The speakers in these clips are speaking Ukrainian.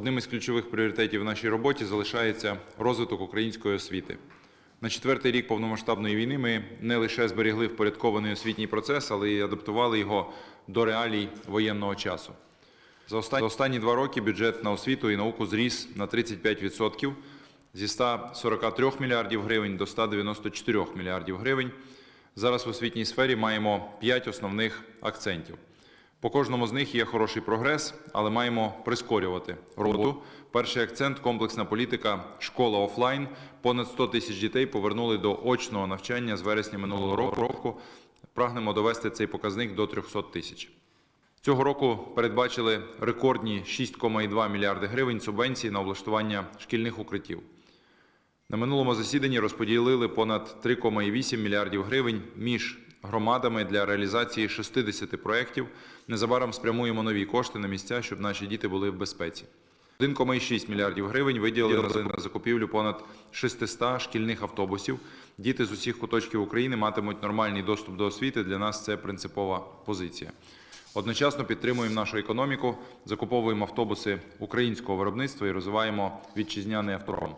Одним із ключових пріоритетів в нашій роботі залишається розвиток української освіти. На четвертий рік повномасштабної війни ми не лише зберігли впорядкований освітній процес, але й адаптували його до реалій воєнного часу. За останні, два роки бюджет на освіту і науку зріс на 35% зі 143 мільярдів гривень до 194 мільярдів гривень. Зараз в освітній сфері маємо п'ять основних акцентів. По кожному з них є хороший прогрес, але маємо прискорювати роботу. Перший акцент комплексна політика школа офлайн. Понад 100 тисяч дітей повернули до очного навчання з вересня минулого року. Прагнемо довести цей показник до 300 тисяч. Цього року передбачили рекордні 6,2 мільярди гривень субвенцій на облаштування шкільних укриттів. На минулому засіданні розподілили понад 3,8 мільярдів гривень між громадами для реалізації 60 проєктів. Незабаром спрямуємо нові кошти на місця, щоб наші діти були в безпеці. 1,6 мільярдів гривень виділили на закупівлю понад 600 шкільних автобусів. Діти з усіх куточків України матимуть нормальний доступ до освіти. Для нас це принципова позиція. Одночасно підтримуємо нашу економіку, закуповуємо автобуси українського виробництва і розвиваємо вітчизняний автопром.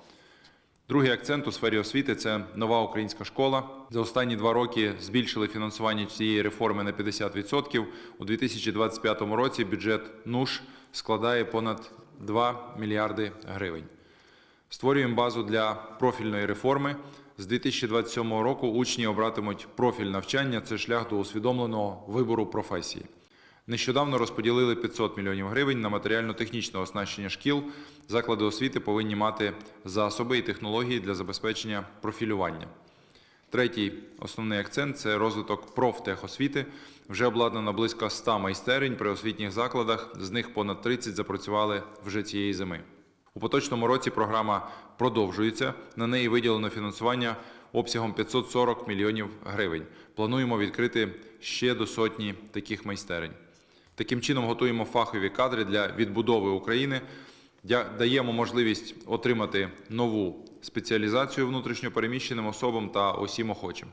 Другий акцент у сфері освіти це нова українська школа. За останні два роки збільшили фінансування цієї реформи на 50%. У 2025 році бюджет НУШ складає понад 2 мільярди гривень. Створюємо базу для профільної реформи. З 2027 року учні обратимуть профіль навчання. Це шлях до усвідомленого вибору професії. Нещодавно розподілили 500 мільйонів гривень на матеріально-технічне оснащення шкіл. Заклади освіти повинні мати засоби і технології для забезпечення профілювання. Третій основний акцент це розвиток профтехосвіти. Вже обладнано близько 100 майстерень при освітніх закладах, з них понад 30 запрацювали вже цієї зими. У поточному році програма продовжується. На неї виділено фінансування обсягом 540 мільйонів гривень. Плануємо відкрити ще до сотні таких майстерень. Таким чином готуємо фахові кадри для відбудови України, даємо можливість отримати нову спеціалізацію внутрішньопереміщеним особам та усім охочим.